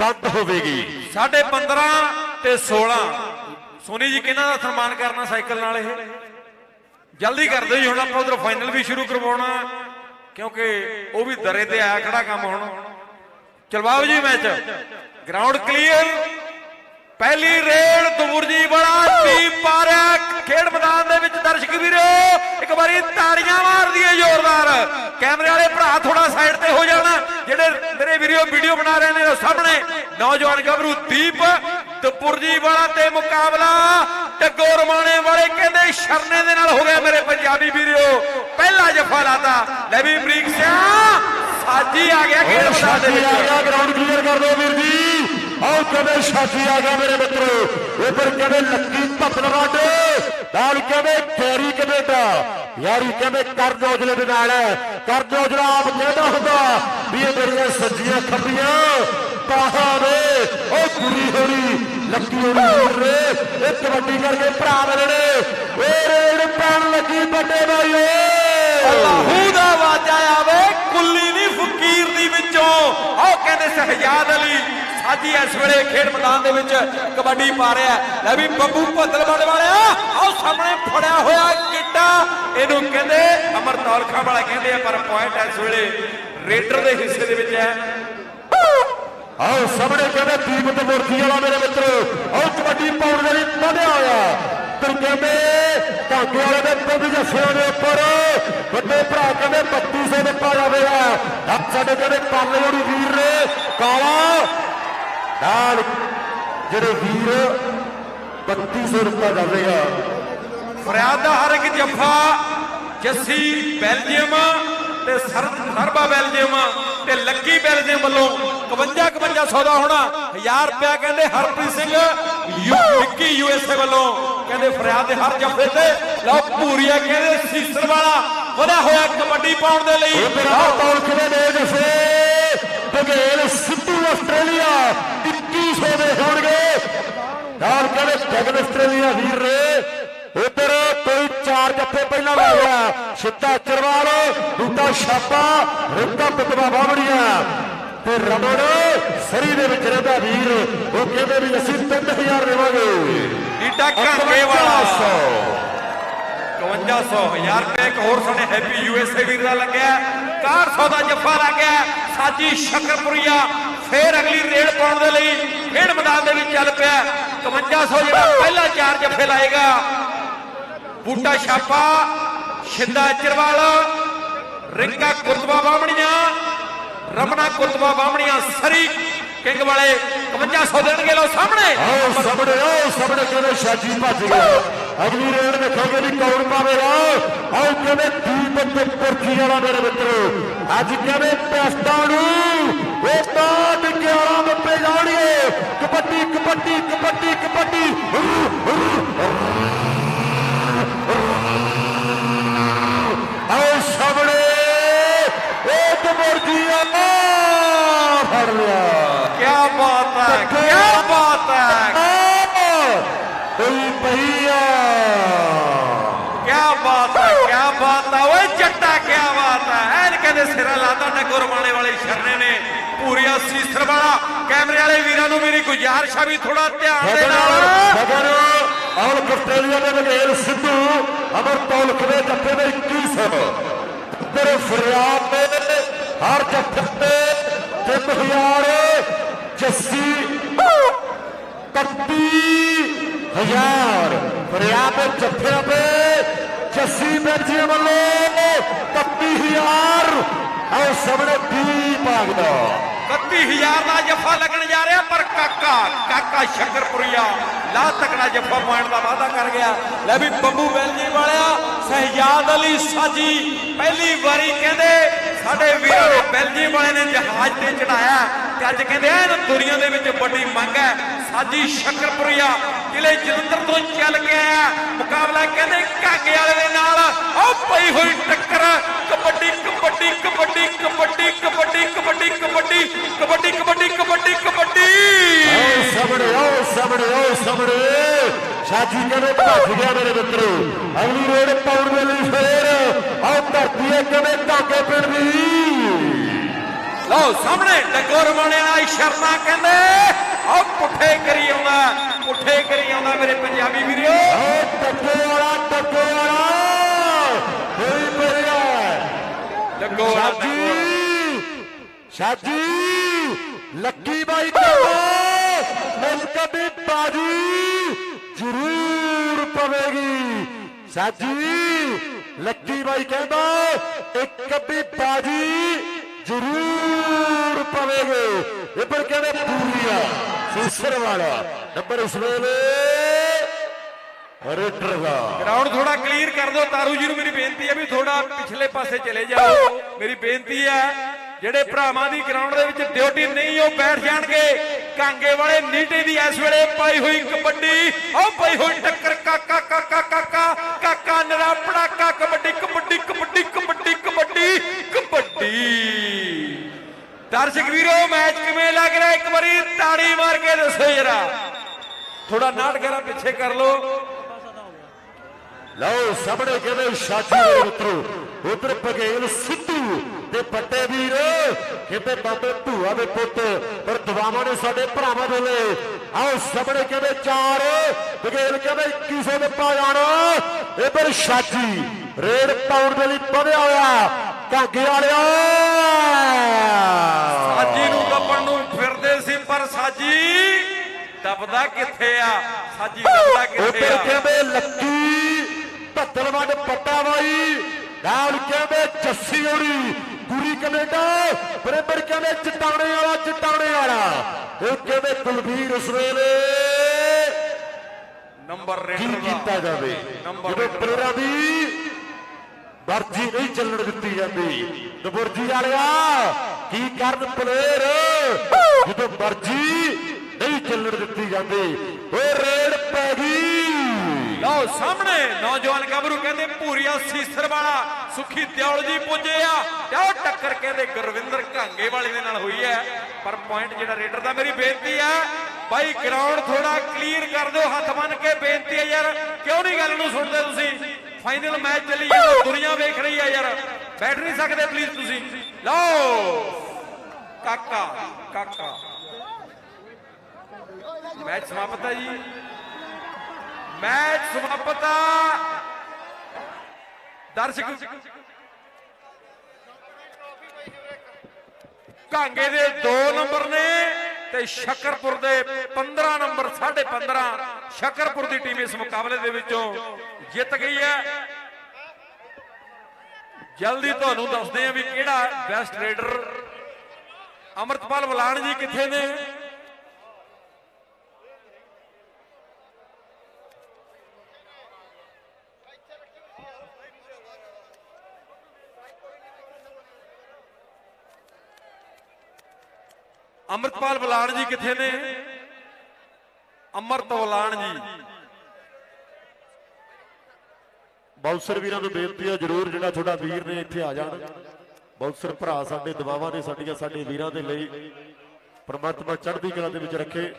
ਬੰਦ ਹੋਵੇਗੀ। ਸਾਡੇ 15 ਤੇ 16 ਸੋਨੀ ਜੀ, ਕਿਹਨਾਂ ਦਾ ਸਨਮਾਨ ਕਰਨਾ ਸਾਈਕਲ ਨਾਲ ਇਹ? ਜਲਦੀ ਕਰ ਦਿਓ ਜੀ, ਹੁਣ ਆਪਾਂ ਉਧਰ ਫਾਈਨਲ ਵੀ ਸ਼ੁਰੂ ਕਰਵਾਉਣਾ। ਕਿਉਂਕਿ ਉਹ ਵੀ ਦਰੇ ਤੇ ਆਇਆ ਖੜਾ ਕੰਮ ਹੁਣ। ਚਲਵਾਓ ਜੀ ਮੈਚ। ਗਰਾਊਂਡ ਕਲੀਅਰ ਪਹਿਲੀ ਰੇਡ ਦਬੁਰਜੀ ਵਾਲਾ ਟੀਮ ਪਾ ਖੇਡ ਮੈਦਾਨ ਦਰਸ਼ਕ ਵੀਰੋ, ਇੱਕ ਵਾਰੀ ਤਾੜੀਆਂ ਮਾਰ ਦਈਏ ਜ਼ੋਰਦਾਰ। ਕੈਮਰੇ ਵਾਲੇ ਭਰਾ ਥੋੜਾ ਸਾਈਡ ਤੇ ਹੋ ਜਾਣਾ। ਜਿਹੜੇ ਮੇਰੇ ਵੀਡੀਓ ਵੀਡੀਓ ਬਣਾ ਰਹੇ ਨੇ ਸਾਹਮਣੇ। ਨੌਜਵਾਨ ਗੱਭਰੂ ਦੀਪ ਦਬੁਰਜੀ ਵਾਲਾ ਤੇ ਮੁਕਾਬਲਾ। ਟੱਗੋ ਰਮਾਣੇ ਵਾਲੇ ਕਹਿੰਦੇ ਸ਼ਰਨੇ ਦੇ ਨਾਲ ਹੋ ਗਿਆ ਮੇਰੇ ਪੰਜਾਬੀ ਵੀਰੋ। ਪਹਿਲਾ ਜਫਾ ਲਾਤਾ। ਲੈ ਵੀ ਬਰੀਕ ਸਿਆ। ਸਾਜੀ ਆ ਗਿਆ ਖੇਡ ਮੈਦਾਨ ਦੇ ਸਾਥੀ ਆ ਗਿਆ ਗਰਾਊਂਡ ਕਲੀਅਰ ਕਰ ਦਿਓ ਵੀਰ ਜੀ। ਆਓ ਕਦੇ ਸਾਥੀ ਆ ਗਿਆ ਮੇਰੇ ਮਿੱਤਰੋ? ਉਧਰ ਕਦੇ ਲੱਕੀ ਭੱਤਲ ਨਾਲ ਕਦੇ ਕੈਰੀ ਕੈਨੇਡਾ? ਯਾਰੀ ਕਹਿੰਦੇ ਕਰ ਜੋਜਲੇ ਦੇ ਨਾਲ ਕਰ ਔਜਲਾ ਆਪ ਕਹਿੰਦਾ ਹੁੰਦਾ। ਵੀ ਇਹ ਮੇਰੀਆਂ ਸੱਜੀਆਂ ਖੱਬੀਆਂ ਬਾਹਾਂ ਨੇ, ਉਹ ਕੁੜੀ ਹੋਣੀ, ਲੱਕੀ ਹੋਣੀ ਵੀਰ ਨੇ। ਇਹ ਕਬੱਡੀ ਕਰਕੇ ਭਰਾ ਮੇਰੇ ਨੇ। ਇਹ ਰੇਡ ਪੈਣ ਲੱਗੀ ਵੱਡੇ ਭਾਈਓ ਸਹਜਾਦ ਅਲੀ ਸਾਜੀ ਇਸ ਵੇਲੇ ਖੇਡ ਮੈਦਾਨ ਦੇ ਵਿੱਚ ਕਬੱਡੀ ਪਾ ਰਿਹਾ ਲੈ ਵੀ ਬੱਬੂ ਭੱਦਲਵਾੜੇ ਵਾਲਿਆ। ਆਹ ਸਾਹਮਣੇ ਫੜਿਆ ਹੋਇਆ ਗਿੱਟਾ ਇਹਨੂੰ ਕਹਿੰਦੇ ਅਮਰਤੌਲ ਖਾਂ ਵਾਲਾ ਕਹਿੰਦੇ ਆ, ਪਰ ਪੁਆਇੰਟ ਇਸ ਵੇਲੇ ਰੇਡਰ ਦੇ ਹਿੱਸੇ ਦੇ ਵਿੱਚ ਹੈ। ਆਓ ਸਾਹਮਣੇ ਕਹਿੰਦੇ ਦੀਪਤ ਮੁਰਖੀ ਵਾਲਾ ਮੇਰੇ ਮਿੱਤਰੋ। ਆਓ ਕਬੱਡੀ ਪਾਉਣ ਦੇ ਲਈ ਵਧਿਆ ਹੋਇਆ। ਤੇ ਕਹਿੰਦੇ ਧਾਗੇ ਵਾਲੇ ਦੇ ਪਿੰਡ ਜੱਸਿਆਂ ਦੇ ਉੱਪਰ। ਵੱਡੇ ਭਰਾ ਕਹਿੰਦੇ 3200 ਦਿੱਤਾ ਜਾਵੇਗਾ ਆਹ ਸਾਡੇ ਕਹਿੰਦੇ ਕਾਲੇ ਹੋਣੀ ਵੀਰ ਨੇ ਕਾਲਾ। ਨਾਲ ਜਿਹੜੇ ਵੀਰ 3200 ਦਿੱਤਾ ਜਾਵੇਗਾ ਫਰਿਆਦ ਦਾ ਹਰ ਇੱਕ ਜੱਫਾ ਜੱਸੀ ਬੈਲਜੀਅਮ ਤੇ ਸਰ- ਸਰਬਾ ਬੈਲਜੀਅਮ ਤੇ ਲੱਕੀ ਬੈਲਜੀਅਮ ਵੱਲੋਂ 51 5100 ਦਾ ਹੋਣਾ। 1000 ਰੁਪਿਆ ਕਹਿੰਦੇ ਹਰਪ੍ਰੀਤ ਸਿੰਘ ਯੂ ਵਿੱਕੀ ਯੂਐਸਏ ਵੱਲੋਂ ਕਹਿੰਦੇ ਫਰਿਆਦ ਦੇ ਹਰ ਜੱਫੇ ਤੇ। ਲਓ ਪੂਰੀਆ ਕਹਿੰਦੇ ਸੀਸਰ ਵਾਲਾ। ਵਧਿਆ ਹੋਇਆ ਕਬੱਡੀ ਪਾਉਣ ਦੇ ਲਈ। ਮੇਰਾ ਤੌਲ ਕਿਵੇਂ ਦੇ ਜਸੇ? ਬਗੇਲ ਸਿੱਧੂ ਆਸਟ੍ਰੇਲੀਆ 2100 ਦੇ ਹੋਣਗੇ। ਨਾਲ ਕਹਿੰਦੇ ਜਗਨ ਆਸਟ੍ਰੇਲੀਆ ਵੀਰ ਨੇ? ਉਧਰ ਕੋਈ ਚਾਰ ਜੱਫੇ ਪਹਿਲਾਂ ਲਾ ਗਿਆ ਸਿੱਧਾ ਚਰਵਾਲ ਦੂਜਾ ਛਾਪਾ ਰਿੰਦਾ ਪਿਤਵਾ ਬਾਵੜੀਆਂ ਤੇ ਰਮਣ ਸਰੀ ਦੇ ਵਿੱਚ ਰਹਿੰਦਾ ਵੀਰ। ਉਹ ਕਹਿੰਦੇ ਵੀ ਅਸੀਂ 3000 ਦੇਵਾਂਗੇ। ਡੀਟਾ ਘਾਂਗੇ ਵਾਲਾ। 5100 5100 1000 ਰੁਪਏ ਇੱਕ ਹੋਰ ਸਾਡੇ ਹੈਪੀ ਯੂਐਸਏ ਵੀਰ ਦਾ ਲੱਗਿਆ। 400 ਦਾ ਜੱਫਾ ਲੱਗਿਆ ਸਾਜੀ ਸ਼ਕਰਪੁਰੀਆ ਫੇਰ ਅਗਲੀ ਰੇਡ ਪਾਉਣ ਦੇ ਲਈ ਖੇਡ ਮੈਦਾਨ ਦੇ ਵਿੱਚ ਚੱਲ ਪਿਆ। 5500 ਜਿਹੜਾ ਪਹਿਲਾ ਚਾਰ ਜੱਫੇ ਲਾਏਗਾ। ਬੂਟਾ ਛਾਪਾ ਸ਼ਿੰਦਾ ਚਰਵਾਲ ਰਿੰਗਾ ਕੁਰਤਵਾ ਬਾਹਮਣੀਆਂ ਰਮਣਾ ਕੁਰਤਵਾ ਬਾਹਮਣੀਆਂ, ਸਰੀ ਕਿੰਗ ਵਾਲੇ 5500 ਦੇਣਗੇ ਲੋ ਸਾਹਮਣੇ। ਆਓ ਸਾਹਮਣੇ ਆਓ ਸਾਹਮਣੇ, ਕਹਿੰਦੇ ਸ਼ਾਜੀ ਭੱਜ ਗਿਆ ਅਗਲੀ ਰੇਡ ਵੇਖੋਗੇ ਵੀ ਕੌਣ ਪਾਵੇਗਾ ਆਓ ਕਹਿੰਦੇ ਦੀਪ ਤੇ ਪੁਰਖੀ ਵਾਲਾ ਮੇਰੇ ਮਿੱਤਰੋ। ਅੱਜ ਕਹਿੰਦੇ ਟੈਸਟਾਂ ਨੂੰ ਇਹ ਤਾਂ 11 ਮੱਪੇ ਜਾਣਗੇ। ਕਬੱਡੀ ਕਬੱਡੀ ਕਬੱਡੀ ਕਬੱਡੀ। ਕੋਈ ਪਈਆ ਕੀ ਬਾਤ ਹੈ ਕੀ ਬਾਤ ਹੈ ਓਏ ਜੱਟਾ ਕੀ ਬਾਤ ਹੈ ਐਨ ਕਹਿੰਦੇ ਸਿਰਾ ਲਾਤਾ ਨਗਰ ਵਾਲੇ ਵਾਲੇ ਸ਼ਰਨੇ ਨੇ। ਪੂਰੀਆ ਸੀਸਰ ਵਾਲਾ। ਕੈਮਰੇ ਵਾਲੇ ਵੀਰਾਂ ਨੂੰ ਮੇਰੀ ਗੁਜ਼ਾਰਿਸ਼ ਆ ਵੀ ਥੋੜਾ ਧਿਆਨ ਦੇ ਨਾਲ। ਮਗਰ ਔਰ ਆਸਟ੍ਰੇਲੀਆ ਦੇ ਬਗੇਰ ਸਿੱਧੂ ਅਮਰ ਤੌਲ ਖਵੇ ਜੱਫੇ ਦੇ 2100 ਤੇਰੇ ਫਰਿਆਦ ਦੇ ਹਰ ਜੱਫੇ ਤੇ 3000 ਜੱਸੀ। ਹਜ਼ਾਰ। ਫਰਿਆਦ ਦੇ ਤੇ ਜੱਸੀ ਬੈਠੀ ਵੱਲੋਂ 31000 ਆਓ ਸਾਹਮਣੇ ਦੀਪ ਆ 31000 ਦਾ ਜੱਫਾ ਲੱਗਣ ਜਾ ਰਿਹਾ, ਪਰ ਕਾਕਾ ਕਾਕਾ ਸ਼ਕਰਪੁਰੀਆ ਲਾ ਤਕੜਾ ਜੱਫਾ ਪੁਆਇੰਟ ਦਾ ਵਾਅਦਾ ਕਰ ਗਿਆ। ਲੈ ਵੀ ਬੱਬੂ ਬੈਲਜੀ ਵਾਲਿਆ ਸਹਿਯਾਦ ਅਲੀ ਸਾਜੀ ਪਹਿਲੀ ਵਾਰੀ ਕਹਿੰਦੇ, ਸਾਡੇ ਵੀਰਾਂ ਨੇ ਬੈਲਜੀ ਵਾਲੇ ਨੇ ਜਹਾਜ਼ ਤੇ ਚੜਾਇਆ। ਤੇ ਅੱਜ ਕਹਿੰਦੇ ਐਨ ਦੁਨੀਆ ਦੇ ਵਿੱਚ ਵੱਡੀ ਮੰਗ ਹੈ। ਸਾਜੀ ਸ਼ਕਰਪੁਰੀਆ ਜ਼ਿਲ੍ਹੇ ਜਲੰਧਰ ਤੋਂ ਚੱਲ ਕੇ ਆਇਆ ਮੁਕਾਬਲਾ ਕਹਿੰਦੇ ਕਾਗੇ ਵਾਲੇ ਦੇ ਨਾਲ ਆਹ ਪਈ ਹੋਈ ਟੱਕਰ ਕਬੱਡੀ ਕਬੱਡੀ ਕਬੱਡੀ ਕਬੱਡੀ ਕਬੱਡੀ ਕਬੱਡੀ ਕਬੱਡੀ ਕਬੱਡੀ ਕਬੱਡੀ ਕਬੱਡੀ ਕਬੱਡੀ ਆਓ ਸਾਹਮਣੇ ਆਓ ਸਾਹਮਣੇ ਆਓ ਸਾਹਮਣੇ ਸਾਜੀ ਕਹਿੰਦੇ ਭੱਜ ਗਿਆ ਮੇਰੇ ਮਿੱਤਰੋ ਅਗਲੀ ਰੇਡ ਪਾਉਣ ਦੇ ਲਈ ਫੇਰ ਆਓ ਧਰਤੀ ਹੈ ਕਹਿੰਦੇ ਧਾਗੇ ਪਿੰਡ ਦੀ ਲਓ ਸਾਹਮਣੇ ਡੱਗੋ ਰਮਾਣੇ ਵਾਲਾ ਸ਼ਰਮਾ ਕਹਿੰਦੇ ਆਹ ਪੁੱਠੇ ਕਰੀ ਆਉਂਦਾ ਪੁੱਠੇ ਕਰੀ ਆਉਂਦਾ ਮੇਰੇ ਪੰਜਾਬੀ ਵੀਰੋ। ਟੱਕੇ ਵਾਲਾ ਟੱਕੇ ਵਾਲਾ। ਹੋਈ ਪਰਿਆ ਡੱਗੋ ਵਾਲਾ, ਡੱਗੋ ਵਾਲਾ। ਸਾਜੀ ਸਾਜੀ ਲੱਕੀ ਬਾਈ ਕਹਿੰਦਾ ਮਿਲ ਕਦੀ ਬਾਜੀ ਜ਼ਰੂਰ ਪਵੇਗੀ। ਸਾਜੀ ਲੱਕੀ ਬਾਈ ਕਹਿੰਦਾ ਇੱਕ ਕਦੀ ਬਾਜੀ ਜ਼ਰੂਰ ਪਵੇਗੀ। ਇਹ ਕਹਿੰਦੇ ਪੂਰੀ ਆ ਵਾਲਾ। ਨੰਬਰ ਇਸ ਵੇਲੇ ਰੇਡਰ ਦਾ। ਗਰਾਊਂਡ ਥੋੜਾ ਕਲੀਅਰ ਕਰ ਦਿਓ। ਤਾਰੂ ਜੀ ਨੂੰ ਮੇਰੀ ਬੇਨਤੀ ਹੈ ਵੀ ਥੋੜਾ ਪਿਛਲੇ ਪਾਸੇ ਚਲੇ ਜਾਓ। ਮੇਰੀ ਬੇਨਤੀ ਹੈ, ਜਿਹੜੇ ਭਰਾਵਾਂ ਦੀ ਗਰਾਊਂਡ ਦੇ ਵਿੱਚ ਡਿਊਟੀ ਨਹੀਂ, ਉਹ ਬੈਠ ਜਾਣਗੇ। ਕਾਂਗੇ ਵਾਲੇ ਨੀਟੇ ਦੀ ਇਸ ਵੇਲੇ ਪਾਈ ਹੋਈ ਕਬੱਡੀ। ਉਹ ਪਾਈ ਹੋਈ ਟੱਕਰ। ਕਾਕਾ ਕਾਕਾ ਕਾਕਾ ਕਾਕਾ ਨਰਾ ਪੜਾਕਾ ਕਬੱਡੀ ਕਬੱਡੀ ਕਬੱਡੀ ਕਬੱਡੀ ਕਬੱਡੀ ਕਬੱਡੀ। ਦਰਸ਼ਕ ਵੀਰੋ, ਮੈਚ ਕਿਵੇਂ ਲੱਗ ਰਿਹਾ? ਇੱਕ ਵਾਰੀ ਤਾੜੀ ਮਾਰ ਕੇ ਦੱਸੋ ਜਰਾ। ਥੋੜਾ ਨਾਟਕਰਾ ਪਿੱਛੇ ਕਰ ਲਓ। ਲਓ, ਸਾਹਮਣੇ ਕਹਿੰਦੇ ਸ਼ਾਜੀ ਦੇ ਉਧਰ ਬਗੇਲ ਸਿੱਧੂ ਤੇ ਪੱਟੇ ਵੀਰ। ਕਿਤੇ ਬਾਬੇ ਭੂਆ ਦੇ ਪੁੱਤ, ਪਰ ਦੁਆਵਾਂ ਨੇ ਸਾਡੇ ਭਰਾਵਾਂ ਦੇ ਲਈ। ਆਓ, ਸਾਹਮਣੇ ਕਹਿੰਦੇ ਚਾਰ ਬਗੇਲ ਕਹਿੰਦੇ 2100 ਦੇ ਪਾ ਜਾਣਾ ਇਹ ਪਰ ਸ਼ਾਜੀ ਰੇਡ ਪਾਉਣ ਦੇ ਲਈ ਵਧਿਆ ਹੋਇਆ। ਕਾਗੇ ਵਾਲਿਆ ਸਾਜੀ ਨੂੰ ਦੱਬਣ ਨੂੰ ਫਿਰਦੇ ਸੀ ਪਰ ਸਾਜੀ ਦੱਬਦਾ ਕਿੱਥੇ ਆ? ਸਾਜੀ ਦੱਬਦਾ ਕਿੱਥੇ ਆ? ਕਹਿੰਦੇ ਲੱਕੀ ਭੱਤਲਵੰਡ ਪੱਟਾ ਬਾਈ ਨਾਲ ਕਹਿੰਦੇ ਜੱਸੀ ਹੋਣੀ ਗੁਰੀ ਕੈਨੇਡਾ। ਬਰੇਬਰ ਕਹਿੰਦੇ ਚਟਾਣੇ ਵਾਲਾ ਚਟਾਣੇ ਵਾਲਾ। ਇਹ ਕਹਿੰਦੇ ਕੁਲਵੀਰ ਇਸ ਵੇਲੇ ਨੰਬਰ ਰੇਡਰ ਦਾ। ਕੀਤਾ ਜਾਵੇ? ਜਦੋਂ ਪਲੇਅਰਾਂ ਦੀ ਵਰਜੀ ਨਹੀਂ ਚੱਲਣ ਦਿੱਤੀ ਜਾਂਦੀ। ਦਬੁਰਜੀ ਵਾਲਿਆ, ਕੀ ਕਰਨ ਪਲੇਅਰ ਜਦੋਂ ਮਰਜ਼ੀ ਨਹੀਂ ਚੱਲਣ ਦਿੱਤੀ ਜਾਂਦੀ ਓਏ ਰੇਡ ਪੈ ਗਈ। ਲਓ ਸਾਹਮਣੇ ਨੌਜਵਾਨ ਗੱਭਰੂ ਕਹਿੰਦੇ, ਭੂਰੀਆ ਸੀਸਰ ਵਾਲਾ ਸੁਖੀ ਦਿਉਲ ਜੀ ਪੁੱਜੇ ਆ। ਤੇ ਉਹ ਟੱਕਰ ਕਹਿੰਦੇ, ਗੁਰਵਿੰਦਰ ਘਾਂਗੇ ਵਾਲੇ ਦੇ ਨਾਲ ਹੋਈ ਹੈ। ਪਰ ਪੁਆਇੰਟ ਜਿਹੜਾ ਰੇਡਰ ਦਾ ਮੇਰੀ ਬੇਨਤੀ ਹੈ ਭਾਈ ਗਰਾਊਂਡ ਥੋੜਾ ਕਲੀਅਰ ਕਰ ਦਿਓ, ਹੱਥ ਬੰਨ ਕੇ ਬੇਨਤੀ ਹੈ ਯਾਰ। ਕਿਉਂ ਨਹੀਂ ਗੱਲ ਨੂੰ ਸੁਣਦੇ ਤੁਸੀਂ? ਫਾਈਨਲ ਮੈਚ ਚੱਲੀ ਜਾਂਦਾ, ਦੁਨੀਆ ਵੇਖ ਰਹੀ ਹੈ ਯਾਰ। ਬੈਠ ਨਹੀਂ ਸਕਦੇ ਪਲੀਜ਼ ਤੁਸੀਂ। ਲਓ। ਕਾਕਾ ਕਾਕਾ। ਮੈਚ ਸਮਾਪਤ ਹੈ ਜੀ। ਮੈਚ ਸਮਾਪਤ ਆ। ਦਰਸ਼ਕ। ਕਾਂਗੇ ਦੇ 2 ਨੰਬਰ ਨੇ। ਤੇ ਸ਼ਕਰਪੁਰ ਦੇ 15 ਨੰਬਰ 15.5 ਸ਼ਕਰਪੁਰ ਦੀ ਟੀਮ ਇਸ ਮੁਕਾਬਲੇ ਦੇ ਵਿੱਚੋਂ ਜਿੱਤ ਗਈ ਹੈ। ਜਲਦੀ ਤੁਹਾਨੂੰ ਦੱਸਦੇ ਹਾਂ ਵੀ ਕਿਹੜਾ ਬੈਸਟ ਰੇਡਰ ਅਮਰਤਪਾਲ ਬਲਾਨ ਜੀ ਕਿੱਥੇ ਨੇ? ਅਮਰਤਪਾਲ ਬਲਾਣ ਜੀ ਕਿੱਥੇ ਨੇ? ਅਮਰਤ ਬਲਾਨ ਜੀ। ਬਾਉਂਸਰ ਵੀਰਾਂ ਨੂੰ ਬੇਨਤੀ ਹੈ ਜਰੂਰ ਜਿਹੜਾ ਤੁਹਾਡਾ ਵੀਰ ਨੇ ਇੱਥੇ ਆ ਜਾਣ। ਬਾਉਂਸਰ ਭਰਾ ਸਾਡੇ, ਦਵਾਵਾਂ ਨੇ ਸਾਡੀਆਂ, ਸਾਡੇ ਵੀਰਾਂ ਦੇ ਲਈ ਪਰਮਾਤਮਾ ਚੜ੍ਹਦੀ ਕਲਾ ਦੇ ਵਿੱਚ ਰੱਖੇ।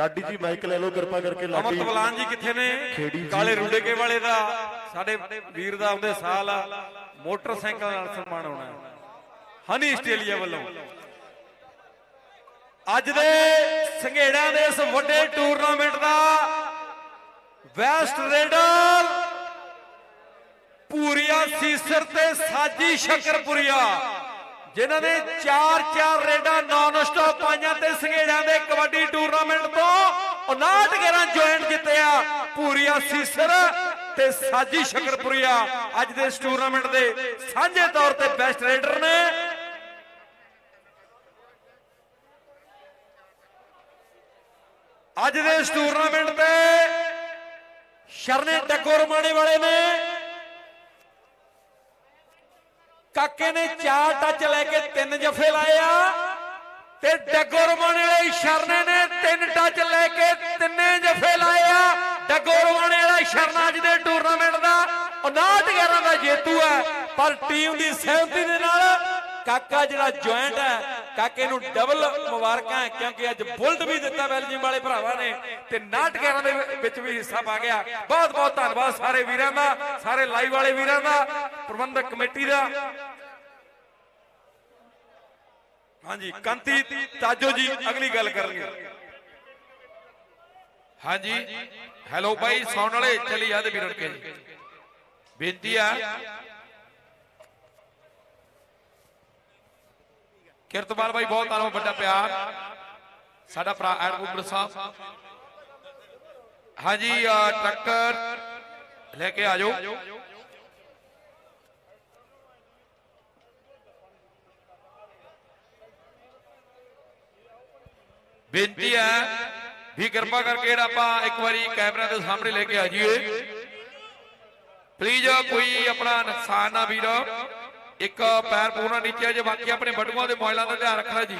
ਲਾਡੀ ਜੀ ਮਾਈਕ ਲੈ ਲਓ ਕਿਰਪਾ ਕਰਕੇ ਅਮਰਤ ਲਾਡੀ ਬਲਾਨ ਜੀ ਕਿੱਥੇ ਨੇ। ਕਾਲੇ ਰੁੰਡੇਕੇ ਵਾਲੇ ਦਾ ਸਾਡੇ ਵੀਰ ਦਾ ਆਉਂਦੇ ਸਾਲ ਆ ਮੋਟਰਸਾਈਕਲ ਨਾਲ ਸਨਮਾਨ ਹੋਣਾ। ਹਨੀ ਆਸਟ੍ਰੇਲੀਆ ਵੱਲੋਂ ਅੱਜ ਦੇ ਸੰਘੇੜਾਂ ਦੇ ਇਸ ਵੱਡੇ ਟੂਰਨਾਮੈਂਟ ਦਾ ਵੈਸਟ ਰੇਡਰ ਪੂਰੀਆ ਸੀਸਰ ਤੇ ਸਾਜੀ ਸ਼ਕਰਪੁਰੀਆ ਜਿਨ੍ਹਾਂ ਨੇ 4-4 ਰੇਡਾਂ ਨਾਨ ਸਟਾਪ ਪਾਈਆਂ ਤੇ ਸੰਘੇੜਾਂ ਦੇ ਕਬੱਡੀ ਟੂਰਨਾਮੈਂਟ ਤੋਂ 59 ਗੇਰਾਂ ਜੁਆਇੰਟ ਜਿੱਤਿਆ ਪੂਰੀਆ ਸੀਸਰ ਤੇ ਸਾਜੀ ਸ਼ਕਰਪੁਰੀਆ ਅੱਜ ਦੇ ਇਸ ਟੂਰਨਾਮੈਂਟ ਦੇ ਸਾਂਝੇ ਤੌਰ ਤੇ ਬੈਸਟ ਰੇਡਰ ਨੇ। ਅੱਜ ਦੇ ਇਸ ਟੂਰਨਾਮੈਂਟ ਤੇ ਸ਼ਰਨੇ ਡੱਗੋ ਰਮਾਣੇ ਵਾਲੇ ਨੇ। ਕਾਕੇ ਨੇ ਚਾਰ ਟੱਚ ਲੈ ਕੇ ਤਿੰਨ ਜਫੇ ਲਾਏ ਆ ਤੇ ਡੱਗੋ ਰਮਾਣੇ ਵਾਲੇ ਸ਼ਰਨੇ ਨੇ ਤਿੰਨ ਟੱਚ ਲੈ ਕੇ ਤਿੰਨੇ ਜਫੇ ਲਾਏ ਆ। ਡੱਗੋ ਰਮਾਣੇ ਵਾਲਾ ਸ਼ਰਨਾ ਅੱਜ ਦੇ ਟੂਰਨਾਮੈਂਟ ਦਾ 59 11 ਦਾ ਜੇਤੂ ਹੈ, ਪਰ ਟੀਮ ਦੀ ਸਹਿਮਤੀ ਦੇ ਨਾਲ ਕਾਕਾ ਜਿਹੜਾ ਜੁਆਇੰਟ ਹੈ, ਕਾਕੇ ਨੂੰ ਡਬਲ ਮੁਬਾਰਕਾਂ ਕਿਉਂਕਿ ਅੱਜ ਬੁਲਟ ਵੀ ਦਿੱਤਾ ਬੈਲਜੀਅਮ ਵਾਲੇ ਭਰਾਵਾਂ ਨੇ ਤੇ 59 11 ਦੇ ਵਿੱਚ ਵੀ ਹਿੱਸਾ ਪਾ ਗਿਆ। ਬਹੁਤ ਬਹੁਤ ਧੰਨਵਾਦ ਸਾਰੇ ਵੀਰਾਂ ਦਾ, ਸਾਰੇ ਲਾਈਵ ਵਾਲੇ ਵੀਰਾਂ ਦਾ, ਪ੍ਰਬੰਧਕ ਕਮੇਟੀ ਦਾ। ਹਾਂਜੀ, ਕੰਤੀ, ਤਾਜੋ ਜੀ, ਅਗਲੀ ਗੱਲ ਕਰਨਗੇ ਹਾਂਜੀ, ਹੈਲੋ ਭਾਈ ਸੌਣ ਵਾਲੇ, ਚਲੀ ਜਾਂਦੇ ਵੀਰ ਕੇ ਬੇਨਤੀ ਆ ਕਿਰਤਪਾਲ ਬਾਈ ਬਹੁਤ ਧੰਨਵਾਦ ਵੱਡਾ ਪਿਆਰ। ਸਾਡਾ ਭਰਾ ਐਡਵੋਕੇਟ ਸਾਹਿਬ। ਹਾਂਜੀ ਟੱਕਰ ਲੈ ਕੇ ਆ ਜਾਓ। ਬੇਨਤੀ ਹੈ ਵੀ ਕਿਰਪਾ ਕਰਕੇ ਜਿਹੜਾ ਆਪਾਂ ਇੱਕ ਵਾਰੀ ਕੈਮਰਾ ਦੇ ਸਾਹਮਣੇ ਲੈ ਕੇ ਆ ਜਾਈਏ। ਪਲੀਜ਼ ਕੋਈ ਆਪਣਾ ਨੁਕਸਾਨ ਨਾ ਵੀਰ। ਇੱਕ ਪੈਰ ਪੂਰਾ ਨੀਚੇ ਜੇ ਬਾਕੀ ਆਪਣੇ ਬਟੂਆਂ ਦੇ ਮੋਇਲਾਂ ਦਾ ਧਿਆਨ ਰੱਖਣਾ ਜੀ।